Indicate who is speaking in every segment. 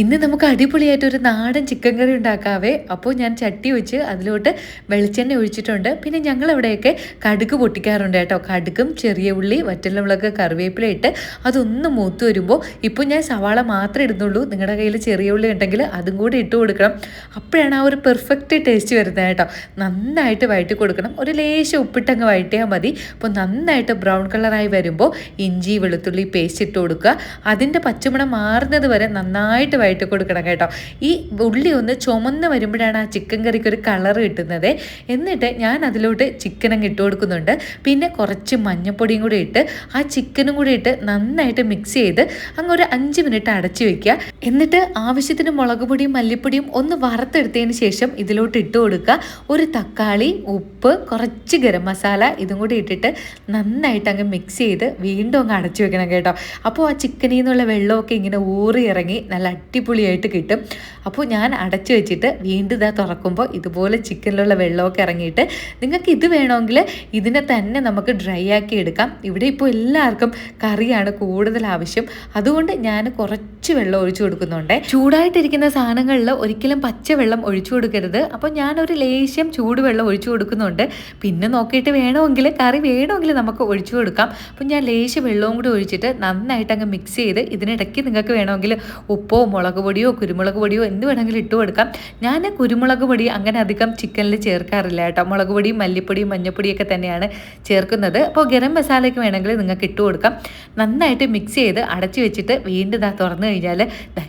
Speaker 1: ഇന്ന് നമുക്ക് അടിപൊളിയായിട്ട് ഒരു നാടൻ ചിക്കൻ കറി ഉണ്ടാക്കാവേ. അപ്പോൾ ഞാൻ ചട്ടി വെച്ച് അതിലോട്ട് വെളിച്ചെണ്ണ ഒഴിച്ചിട്ടുണ്ട്. പിന്നെ ഞങ്ങൾ അവിടെയൊക്കെ കടുക് പൊട്ടിക്കാറുണ്ട് കേട്ടോ. കടുകും ചെറിയ ഉള്ളി വറ്റലുമുളക് കറിവേപ്പില ഇട്ട് അതൊന്ന് മൂത്ത് വരുമ്പോൾ ഇപ്പോൾ ഞാൻ സവാള മാത്രമേ ഇടുന്നുള്ളൂ. നിങ്ങളുടെ കയ്യിൽ ചെറിയ ഉള്ളി ഉണ്ടെങ്കിൽ അതും കൂടി ഇട്ട് കൊടുക്കണം. അപ്പോഴാണ് ആ ഒരു പെർഫെക്റ്റ് ടേസ്റ്റ് വരുന്നത് കേട്ടോ. നന്നായിട്ട് വഴറ്റി കൊടുക്കണം. ഒരു ലേശം ഉപ്പിട്ടങ്ങ് വഴറ്റിയാൽ മതി. അപ്പോൾ നന്നായിട്ട് ബ്രൗൺ കളറായി വരുമ്പോൾ ഇഞ്ചി വെളുത്തുള്ളി പേസ്റ്റ് ഇട്ട് കൊടുക്കുക. അതിന്റെ പച്ചമണം മാറുന്നത് വരെ നന്നായിട്ട് വഴറ്റി കൊടുക്കണം കേട്ടോ. ഈ ഉള്ളി ഒന്ന് ചുമന്ന് വരുമ്പോഴാണ് ആ ചിക്കൻ കറിക്ക് ഒരു കളർ കിട്ടുന്നത്. എന്നിട്ട് ഞാൻ അതിലോട്ട് അങ്ങ് ഇട്ട് കൊടുക്കുന്നുണ്ട്. പിന്നെ കുറച്ച് മഞ്ഞപ്പൊടിയും കൂടി ഇട്ട് ആ ചിക്കനും കൂടി ഇട്ട് നന്നായിട്ട് മിക്സ് ചെയ്ത് അങ്ങ് ഒരു അഞ്ച് മിനിറ്റ് അടച്ചു വെക്കുക. എന്നിട്ട് ആവശ്യത്തിന് മുളക് പൊടിയും മല്ലിപ്പൊടിയും ഒന്ന് വറുത്തെടുത്തതിന് ശേഷം ഇതിലോട്ട് ഇട്ട് കൊടുക്കുക. ഒരു തക്കാളി ഉപ്പ് കുറച്ച് ഗരം മസാല ഇതും കൂടി ഇട്ടിട്ട് നന്നായിട്ട് അങ്ങ് മിക്സ് ചെയ്ത് വീണ്ടും അങ്ങ് അടച്ചു വെക്കണം കേട്ടോ. അപ്പോൾ ആ ചിക്കനിൽ നിന്നുള്ള വെള്ളമൊക്കെ ഇങ്ങനെ ഊറി ഇറങ്ങി നല്ല അടിപൊളിയായിട്ട് കിട്ടും. അപ്പോൾ ഞാൻ അടച്ചു വെച്ചിട്ട് വീണ്ടും ഇതാ തുറക്കുമ്പോൾ ഇതുപോലെ ചിക്കനിലുള്ള വെള്ളമൊക്കെ ഇറങ്ങിയിട്ട് നിങ്ങൾക്ക് ഇത് വേണമെങ്കിൽ ഇതിനെ തന്നെ നമുക്ക് ഡ്രൈ ആക്കി എടുക്കാം. ഇവിടെ ഇപ്പോൾ എല്ലാവർക്കും കറിയാണ് കൂടുതൽ ആവശ്യം. അതുകൊണ്ട് ഞാൻ കുറച്ച് വെള്ളം ഒഴിച്ചു കൊടുക്കുന്നുണ്ട്. ചൂടായിട്ടിരിക്കുന്ന സാധനങ്ങളിൽ ഒരിക്കലും പച്ചവെള്ളം ഒഴിച്ചു കൊടുക്കരുത്. അപ്പോൾ ഞാനൊരു ലേശം ചൂടുവെള്ളം ഒഴിച്ചു കൊടുക്കുന്നുണ്ട്. പിന്നെ നോക്കിയിട്ട് വേണമെങ്കിൽ കറി വേണമെങ്കിൽ നമുക്ക് ഒഴിച്ചു കൊടുക്കാം. അപ്പോൾ ഞാൻ ലേശം വെള്ളവും കൂടി ഒഴിച്ചിട്ട് നന്നായിട്ട് അങ്ങ് മിക്സ് ചെയ്ത് ഇതിനിടയ്ക്ക് നിങ്ങൾക്ക് വേണമെങ്കിൽ ഉപ്പോ മുളക് പൊടിയോ കുരുമുളക് പൊടിയോ എന്ത് വേണമെങ്കിലും ഇട്ട് കൊടുക്കാം. ഞാൻ കുരുമുളക് പൊടി അങ്ങനെ അധികം ചിക്കനിൽ ചേർക്കാറില്ല കേട്ടോ. മുളക് പൊടിയും മല്ലിപ്പൊടിയും മഞ്ഞപ്പൊടിയൊക്കെ തന്നെയാണ് ചേർക്കുന്നത്. അപ്പോൾ ഗരം മസാലയ്ക്ക് വേണമെങ്കിൽ നിങ്ങൾക്ക് ഇട്ട് കൊടുക്കാം. നന്നായിട്ട് മിക്സ് ചെയ്ത് അടച്ചു വെച്ചിട്ട് വീണ്ടും ഇതാ തുറന്നു കഴിഞ്ഞാൽ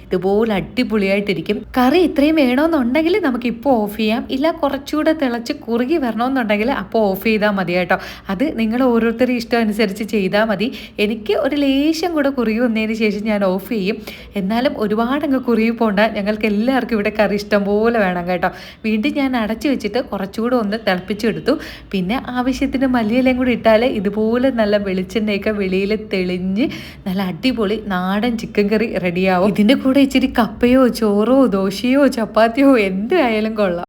Speaker 1: ഇതുപോലെ അടിപൊളിയായിട്ടിരിക്കും. കറി ഇത്രയും വേണമെന്നുണ്ടെങ്കിൽ നമുക്ക് ഇപ്പോൾ ഓഫ് ചെയ്യാം. ഇല്ല കുറച്ചുകൂടെ തിളച്ച് കുറുകി വരണമെന്നുണ്ടെങ്കിൽ അപ്പോൾ ഓഫ് ചെയ്താൽ മതി കേട്ടോ. അത് നിങ്ങൾ ഓരോരുത്തരും ഇഷ്ടം അനുസരിച്ച് ചെയ്താൽ മതി. എനിക്ക് ഒരു ലേശം കൂടെ കുറുകി വന്നതിന് ശേഷം ഞാൻ ഓഫ് ചെയ്യും. എന്നാലും ഒരുപാട് അങ്ങ് കുറുകി പോണ്ട ഞങ്ങൾക്ക് എല്ലാവർക്കും ഇവിടെ കറി ഇഷ്ടം പോലെ വേണം കേട്ടോ. വീണ്ടും ഞാൻ അടച്ചു വെച്ചിട്ട് കുറച്ചുകൂടെ ഒന്ന് തിളപ്പിച്ചെടുത്തു. പിന്നെ ആവശ്യത്തിന് മല്ലിയിലയും കൂടി ഇട്ടാൽ ഇതുപോലെ നല്ല വെളിച്ചെണ്ണയൊക്കെ വെളിയിൽ തെളിഞ്ഞ് നല്ല അടിപൊളി നാടൻ ചിക്കൻ കറി റെഡിയാവും ഇതിന്റെ കൂടെ ഇച്ചിരി കപ്പയോ ചോറോ ദോശയോ ചപ്പാത്തിയോ എന്തായാലും കൊള്ളാം.